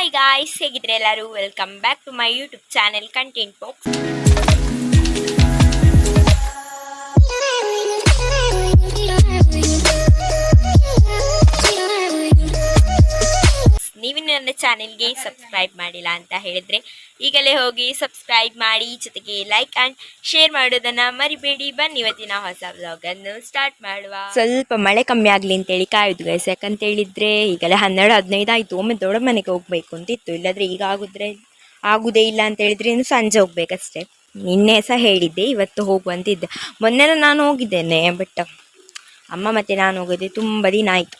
Hi guys ಹೇಗಿದ್ರೆ ಎಲ್ಲರೂ welcome back to my YouTube channel content box ನೀವಿನ್ನು ನನ್ನ ಚಾನೆಲ್ಗೆ ಸಬ್ಸ್ಕ್ರೈಬ್ ಮಾಡಿಲ್ಲ ಅಂತ ಹೇಳಿದ್ರೆ ಈಗಲೇ ಹೋಗಿ ಸಬ್ಸ್ಕ್ರೈಬ್ ಮಾಡಿ ಜೊತೆಗೆ ಲೈಕ್ ಆ್ಯಂಡ್ ಶೇರ್ ಮಾಡೋದನ್ನ ಮರಿಬೇಡಿ. ಬನ್ನಿ ಇವತ್ತಿನ ಹೊಸ ವ್ಲಾಗ್ ಅನ್ನು ಸ್ಟಾರ್ಟ್ ಮಾಡುವ. ಸ್ವಲ್ಪ ಮಳೆ ಕಮ್ಮಿ ಆಗಲಿ ಅಂತೇಳಿ ಕಾಯ್ದು ಗೈಸ್ ಯಾಕಂತ ಹೇಳಿದ್ರೆ ಈಗಲೇ ಹನ್ನೆರಡು, ಹದಿನೈದು ಆಯಿತು. ಒಮ್ಮೆ ದೊಡ್ಡ ಮನೆಗೆ ಹೋಗ್ಬೇಕು ಅಂತಿತ್ತು ಇಲ್ಲಾದ್ರೆ ಈಗ ಆಗುದ್ರೆ ಆಗುದೇ ಇಲ್ಲ ಅಂತ ಹೇಳಿದ್ರೆ ಇನ್ನು ಸಂಜೆ ಹೋಗ್ಬೇಕಷ್ಟೇ. ನಿನ್ನೆ ಸಹ ಹೇಳಿದ್ದೆ, ಇವತ್ತು ಹೋಗುವಂತಿದ್ದೆ ಮೊನ್ನೆ ನಾನು ಹೋಗಿದ್ದೇನೆ ಬಟ್ ಅಮ್ಮ ಮತ್ತೆ ನಾನು ಹೋಗೋದೆ ತುಂಬ ದಿನ ಆಯಿತು.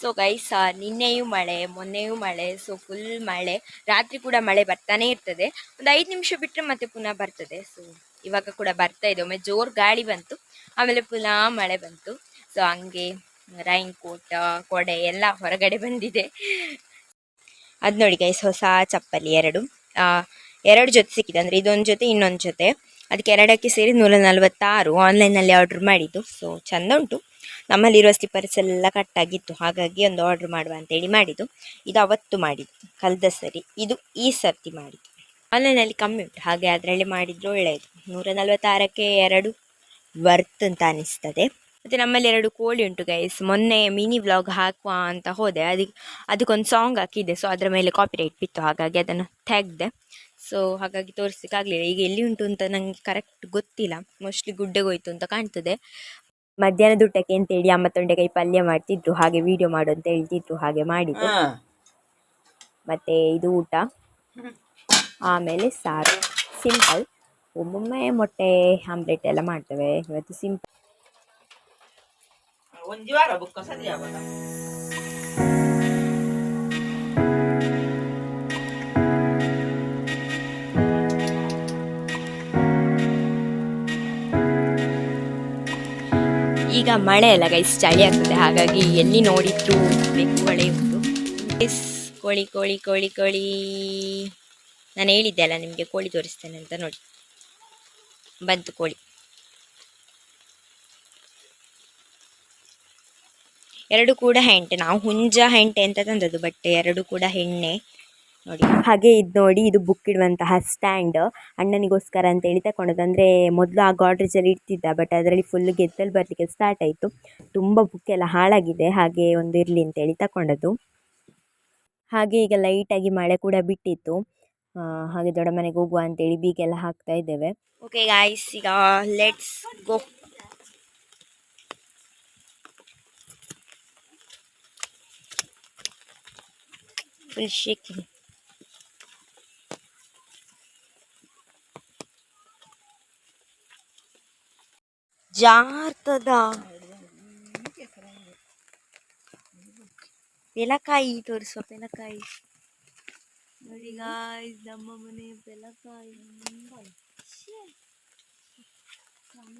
ಸೊ ಗೈಸ್ ನಿನ್ನೆಯೂ ಮಳೆ, ಮೊನ್ನೆಯೂ ಮಳೆ ಸೊ ಫುಲ್ ಮಳೆ. ರಾತ್ರಿ ಕೂಡ ಮಳೆ ಬರ್ತಾನೆ ಇರ್ತದೆ. ಒಂದು ಐದು ನಿಮಿಷ ಬಿಟ್ಟರೆ ಮತ್ತೆ ಪುನಃ ಬರ್ತದೆ. ಸೊ ಇವಾಗ ಕೂಡ ಬರ್ತಾ ಇದೆ. ಒಮ್ಮೆ ಜೋರು ಗಾಳಿ ಬಂತು. ಆಮೇಲೆ ಪುನಃ ಮಳೆ ಬಂತು. ಸೊ ಹಂಗೆ ರೈನ್ ಕೋಟ್ ಕೊಡೆ ಎಲ್ಲ ಹೊರಗಡೆ ಬಂದಿದೆ. ಅದು ನೋಡಿ ಗೈಸ್ ಹೊಸ ಚಪ್ಪಲಿ ಎರಡು. ಎರಡು ಜೊತೆ ಸಿಕ್ಕಿದೆ. ಅಂದರೆ ಇದೊಂದು ಜೊತೆ, ಇನ್ನೊಂದು ಜೊತೆ. ಅದಕ್ಕೆ ಎರಡಕ್ಕೆ ಸೇರಿ ನೂರ ನಲ್ವತ್ತಾರು ಆನ್ಲೈನಲ್ಲಿ ಆರ್ಡ್ರ್ ಮಾಡಿದ್ದು. ಸೊ ಚಂದ ಉಂಟು. ನಮ್ಮಲ್ಲಿರುವ ಸ್ಲಿಪ್ಪರ್ಸ್ ಎಲ್ಲ ಕಟ್ಟಾಗಿತ್ತು ಹಾಗಾಗಿ ಒಂದು ಆರ್ಡ್ರ್ ಮಾಡುವ ಅಂತೇಳಿ ಮಾಡಿದ್ದು. ಇದು ಅವತ್ತು ಮಾಡಿದ್ದು ಕಳೆದ ಸರಿ. ಇದು ಈ ಸರ್ತಿ ಮಾಡಿದ್ದು. ಆನ್ಲೈನಲ್ಲಿ ಕಮ್ಮಿ ಉಂಟು. ಹಾಗೆ ಅದರಲ್ಲಿ ಮಾಡಿದ್ರು ಒಳ್ಳೆಯದು. ನೂರ ನಲವತ್ತಾರಕ್ಕೆ ಎರಡು ವರ್ತ್ ಅಂತ ಅನಿಸ್ತದೆ. ಮತ್ತು ನಮ್ಮಲ್ಲಿ ಎರಡು ಕೋಳಿ ಉಂಟು ಗೈಸ್ ಮೊನ್ನೆ ಮಿನಿ ವ್ಲಾಗ್ ಹಾಕುವ ಅಂತ ಹೋದೆ. ಅದಕ್ಕೆ ಅದಕ್ಕೊಂದು ಸಾಂಗ್ ಹಾಕಿದ್ದೆ. ಸೊ ಅದರ ಮೇಲೆ ಕಾಪಿ ರೈಟ್ ಬಿತ್ತು. ಹಾಗಾಗಿ ಅದನ್ನು ತೆಗ್ದೆ. ಸೊ ಹಾಗಾಗಿ ತೋರಿಸ್ಲಿಕ್ಕಾಗಲಿಲ್ಲ ಈಗ ಎಲ್ಲಿ ಉಂಟು ಅಂತ ನನಗೆ ಕರೆಕ್ಟ್ ಗೊತ್ತಿಲ್ಲ. ಮೋಸ್ಟ್ಲಿ ಗುಡ್ಡೆಗೆ ಹೋಯ್ತು ಅಂತ ಕಾಣ್ತದೆ. ಮಧ್ಯಾಹ್ನದ ಊಟಕ್ಕೆ ಅಂತೇಳಿ ಅಮ್ಮ ತೊಂಡೆಕಾಯಿ ಪಲ್ಯ ಮಾಡ್ತಿದ್ರು ಹಾಗೆ ವಿಡಿಯೋ ಮಾಡು ಅಂತ ಹೇಳ್ತಿದ್ರು ಹಾಗೆ ಮಾಡಿದ್ದು ಮತ್ತೆ ಇದು ಊಟ. ಆಮೇಲೆ ಸಾರು. ಸಿಂಪಲ್ ಒಮ್ಮೊಮ್ಮೆ ಮೊಟ್ಟೆ ಆಮ್ಲೆಟ್ ಎಲ್ಲ ಮಾಡ್ತೇವೆ. ಇವತ್ತು ಸಿಂಪಲ್ ಮಳೆ ಅಲ್ಲ ಗೈಸ್ ಚಳಿ ಆಗ್ತದೆ. ಹಾಗಾಗಿ ಎಲ್ಲಿ ನೋಡಿದ್ರು ಬೆಕ್ಕುಗಳೇ ಉಂಟು. ಗೈಸ್ ಕೋಳಿ ಕೋಳಿ ಕೋಳಿ ಕೋಳಿ. ನಾನು ಹೇಳಿದ್ದೆ ಅಲ್ಲ, ನಿಮಗೆ ಕೋಳಿ ತೋರಿಸ್ತೇನೆ ಅಂತ ನೋಡಿ. ಬಂತು ಕೋಳಿ. ಎರಡು ಕೂಡ ಹೆಂಟೆ. ನಾವು ಹುಂಜ ಹೆಂಟೆ ಅಂತ ತಂದದ್ದು ಬಟ್ ಎರಡು ಕೂಡ ಹೆಣ್ಣೆ. ಹಾಗೆ ಇದು ನೋಡಿ, ಇದು ಬುಕ್ ಇಡುವಂತಹ ಸ್ಟ್ಯಾಂಡ್ ಅಣ್ಣನಿಗೋಸ್ಕರ ಅಂತ ಹೇಳಿ ತಗೊಂಡದ್ದು ಅಂದರೆ ಮೊದಲು ಆ ಗಾಡ್ರೇಜಲ್ಲಿ ಇಡ್ತಿದ್ದ ಬಟ್ ಅದರಲ್ಲಿ ಫುಲ್ ಗೆದ್ದಲು ಬರಲಿಕ್ಕೆ ಸ್ಟಾರ್ಟ್ ಆಯಿತು. ತುಂಬ ಬುಕ್ ಎಲ್ಲ ಹಾಳಾಗಿದೆ. ಹಾಗೆ ಒಂದು ಇರಲಿ ಅಂತೇಳಿ ತಗೊಂಡದ್ದು ಹಾಗೆ ಈಗ ಲೈಟಾಗಿ ಮಳೆ ಕೂಡ ಬಿಟ್ಟಿತ್ತು. ಹಾಗೆ ದೊಡ್ಡ ಮನೆಗೆ ಹೋಗುವ ಅಂತೇಳಿ ಬೀಗೆಲ್ಲ ಹಾಕ್ತಾ ಇದ್ದೇವೆ. ಓಕೆ ಗಾಯ್ಸ್ ಈಗ ಲೆಟ್ಸ್ ಗೋ ಫುಲ್ ಶೇಕಿಂಗ್ ಜಾರ್ತದ ಬೆಲಕಾಯಿ ತೋರಿಸುವ ಬೆಲಕಾಯಿ ನೋಡಿ ಗಾಯ್ಸ್ ನಮ್ಮ ಮನೆ ಬೆಲಕಾಯಿ ಶ್ಯೇ. ತುಂಬ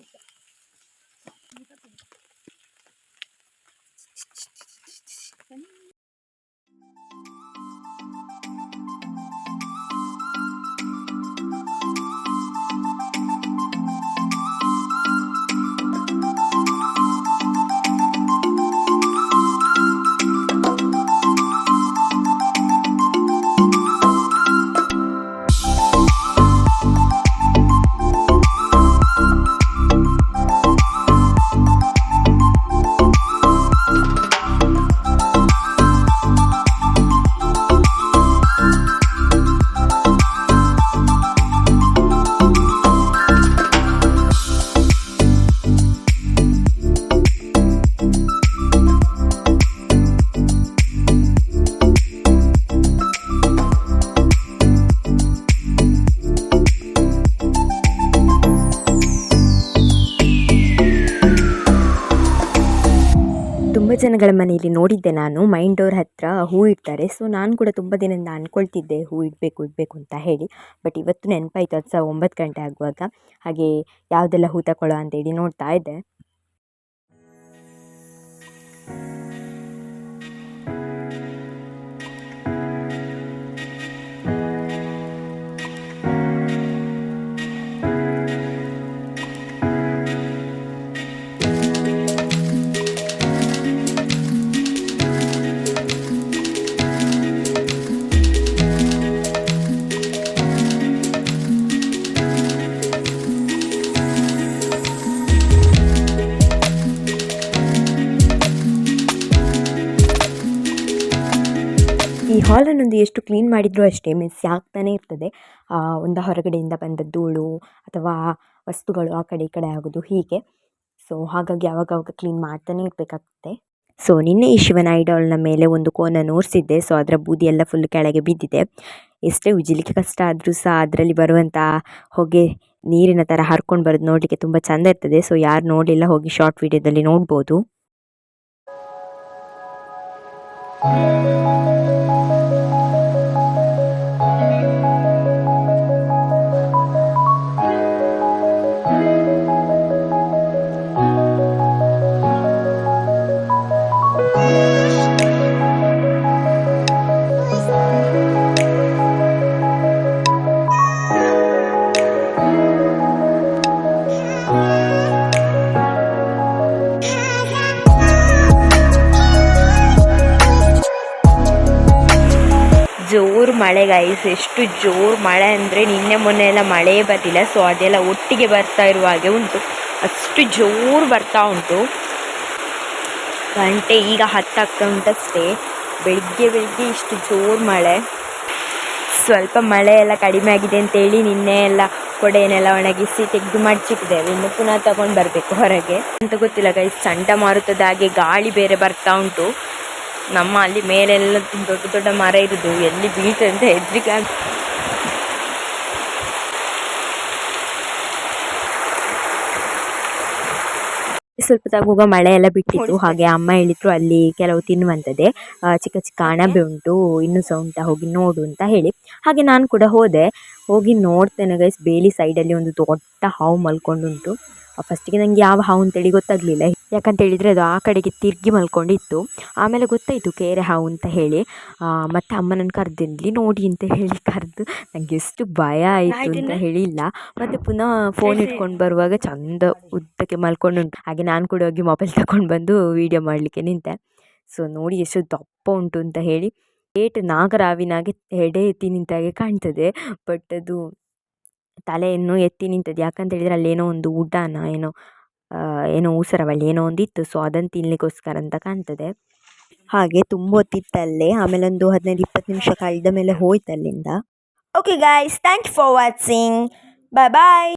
ಜನಗಳ ಮನೆಯಲ್ಲಿ ನೋಡಿದ್ದೆ ನಾನು. ಮೈನ್ ಡೋರ್ ಹತ್ತಿರ ಹೂ ಇಡ್ತಾರೆ. ಸೊ ನಾನು ಕೂಡ ತುಂಬ ದಿನದಿಂದ ಅಂದ್ಕೊಳ್ತಿದ್ದೆ ಹೂ ಇಡಬೇಕು ಇಡಬೇಕು ಅಂತ ಹೇಳಿ. ಬಟ್ ಇವತ್ತು ನೆನಪಾಯ್ತು. ಅದು ಸಹ ಒಂಬತ್ತು ಗಂಟೆ ಆಗುವಾಗ. ಹಾಗೆ ಯಾವುದೆಲ್ಲ ಹೂ ತಗೊಳ್ಳೋ ಅಂತೇಳಿ ನೋಡ್ತಾ ಇದ್ದೆ. ಹಾಲನ್ನೊಂದು ಎಷ್ಟು ಕ್ಲೀನ್ ಮಾಡಿದರೂ ಅಷ್ಟೇ ಮಿಸ್ ಆಗ್ತಾನೆ ಇರ್ತದೆ. ಒಂದು ಹೊರಗಡೆಯಿಂದ ಬಂದ ಧೂಳು ಅಥವಾ ವಸ್ತುಗಳು ಆ ಕಡೆ ಈ ಕಡೆ ಆಗೋದು ಹೀಗೆ. ಸೊ ಹಾಗಾಗಿ ಆವಾಗವಾಗ ಕ್ಲೀನ್ ಮಾಡ್ತಾನೆ ಇರಬೇಕಾಗುತ್ತೆ. ಸೊ ನಿನ್ನೆ ಈ ಶಿವನ ಐಡಾಲ್ನ ಮೇಲೆ ಒಂದು ಕೋನ ನೋಡಿಸಿದ್ದೆ. ಸೊ ಅದರ ಬೂದಿ ಎಲ್ಲ ಫುಲ್ ಕೆಳಗೆ ಬಿದ್ದಿದೆ. ಎಷ್ಟೇ ಉಜ್ಜಲಿಕ್ಕೆ ಕಷ್ಟ ಆದರೂ ಸಹ ಅದರಲ್ಲಿ ಬರುವಂಥ ಹೊಗೆ ನೀರಿನ ಥರ ಹರ್ಕೊಂಡು ಬರೋದು ನೋಡಲಿಕ್ಕೆ ತುಂಬ ಚೆಂದ ಇರ್ತದೆ. ಸೊ ಯಾರು ನೋಡಲಿಲ್ಲ ಹೋಗಿ ಶಾರ್ಟ್ ವಿಡಿಯೋದಲ್ಲಿ ನೋಡ್ಬೋದು. ಮಳೆ ಗೈಸ್ ಎಷ್ಟು ಜೋರು ಮಳೆ ಅಂದರೆ ನಿನ್ನೆ ಮೊನ್ನೆ ಎಲ್ಲ ಮಳೆ ಬರ್ತಿಲ್ಲ ಸೊ ಅದೆಲ್ಲ ಒಟ್ಟಿಗೆ ಬರ್ತಾ ಇರುವ ಹಾಗೆ ಉಂಟು. ಅಷ್ಟು ಜೋರು ಬರ್ತಾ ಉಂಟು. ಗಂಟೆ ಈಗ ಹತ್ತಾಗ್ತಾ ಉಂಟಷ್ಟೇ. ಬೆಳಿಗ್ಗೆ ಬೆಳಿಗ್ಗೆ ಇಷ್ಟು ಜೋರು ಮಳೆ. ಸ್ವಲ್ಪ ಮಳೆ ಎಲ್ಲ ಕಡಿಮೆ ಆಗಿದೆ ಅಂತೇಳಿ ನಿನ್ನೆ ಎಲ್ಲ ಕೊಡೆಯನ್ನೆಲ್ಲ ಒಣಗಿಸಿ ತೆಗೆದು ಮಡ್ಚಿಟ್ಟಿದ್ದೇವೆ. ಇನ್ನು ಪುನಃ ತಗೊಂಡು ಬರಬೇಕು ಹೊರಗೆ. ಅಂತ ಗೊತ್ತಿಲ್ಲ ಗೈಸ್ ಚಂಡಮಾರುತದ ಹಾಗೆ ಗಾಳಿ ಬೇರೆ ಬರ್ತಾ ಉಂಟು. ನಮ್ಮ ಅಲ್ಲಿ ಮೇಲೆಲ್ಲ ದೊಡ್ಡ ದೊಡ್ಡ ಮರ ಇರೋದು. ಎಲ್ಲಿ ಬೀಳ್ತದೆ ಅಂತ ಹೆದ್ರಿಕೆ ಆಗ್ ಸ್ವಲ್ಪ ತಗೋಗ ಮಳೆ ಎಲ್ಲ ಬಿಟ್ಟಿತ್ತು. ಹಾಗೆ ಅಮ್ಮ ಹೇಳಿದ್ರು ಅಲ್ಲಿ ಕೆಲವು ತಿನ್ನುವಂಥದ್ದೇ. ಚಿಕ್ಕ ಚಿಕ್ಕ ಅಣಬೆ ಉಂಟು ಇನ್ನು ಸಹ ಉಂಟಾ ಹೋಗಿ ನೋಡು ಅಂತ ಹೇಳಿ. ಹಾಗೆ ನಾನು ಕೂಡ ಹೋದೆ. ಹೋಗಿ ನೋಡ್ತೇನೆ ಗೈಸ್ ಬೇಲಿ ಸೈಡಲ್ಲಿ ಒಂದು ದೊಡ್ಡ ಹಾವು ಮಲ್ಕೊಂಡುಂಟು. ಫಸ್ಟಿಗೆ ನನಗೆ ಯಾವ ಹಾವು ಅಂತೇಳಿ ಗೊತ್ತಾಗಲಿಲ್ಲ. ಯಾಕಂತ ಹೇಳಿದರೆ ಅದು ಆ ಕಡೆಗೆ ತಿರುಗಿ ಮಲ್ಕೊಂಡಿತ್ತು. ಆಮೇಲೆ ಗೊತ್ತಾಯಿತು ಕೇರೆ ಹಾವು ಅಂತ ಹೇಳಿ. ಮತ್ತು ಅಮ್ಮನನ್ನು ಕರೆದಿರಲಿ ನೋಡಿ ಅಂತ ಹೇಳಿ ಕರೆದು. ನನಗೆ ಎಷ್ಟು ಭಯ ಆಯಿತು ಅಂತ ಹೇಳಿಲ್ಲ. ಮತ್ತು ಪುನಃ ಫೋನ್ ಇಟ್ಕೊಂಡು ಬರುವಾಗ ಚಂದ ಉದ್ದಕ್ಕೆ ಮಲ್ಕೊಂಡು ಉಂಟು ಹಾಗೆ ನಾನು ಕೂಡ ಹೋಗಿ ಮೊಬೈಲ್ ತಗೊಂಡು ಬಂದು ವೀಡಿಯೋ ಮಾಡಲಿಕ್ಕೆ ನಿಂತೆ. ಸೊ ನೋಡಿ ಎಷ್ಟು ದಪ್ಪ ಉಂಟು ಅಂತ ಹೇಳಿ. ಏಟ್ ನಾಗರಾವಿನಾಗೆ ಎಡೆ ಎತ್ತಿ ನಿಂತ ಹಾಗೆ ಕಾಣ್ತದೆ. ಬಟ್ ಅದು ತಲೆಯನ್ನು ಎತ್ತಿ ನಿಂತದ್ದು ಯಾಕಂತ ಹೇಳಿದರೆ ಅಲ್ಲೇನೋ ಒಂದು ಉಡಾನ ಏನೋ ಏನೋ ಊಸರವಳ್ಳಿ ಏನೋ ಒಂದಿತ್ತು. ಸೊ ಅದನ್ನು ತಿನ್ನಲಿಕ್ಕೋಸ್ಕರ ಅಂತ ಕಾಣ್ತದೆ. ಹಾಗೆ ತುಂಬ ಹೊತ್ತಿತ್ತಲ್ಲೇ, ಆಮೇಲೆ ಒಂದು ಹದಿನೈದು, ಇಪ್ಪತ್ತು ನಿಮಿಷ ಕಳೆದ ಮೇಲೆ ಹೋಯ್ತು ಅಲ್ಲಿಂದ. Okay guys thank you for watching bye bye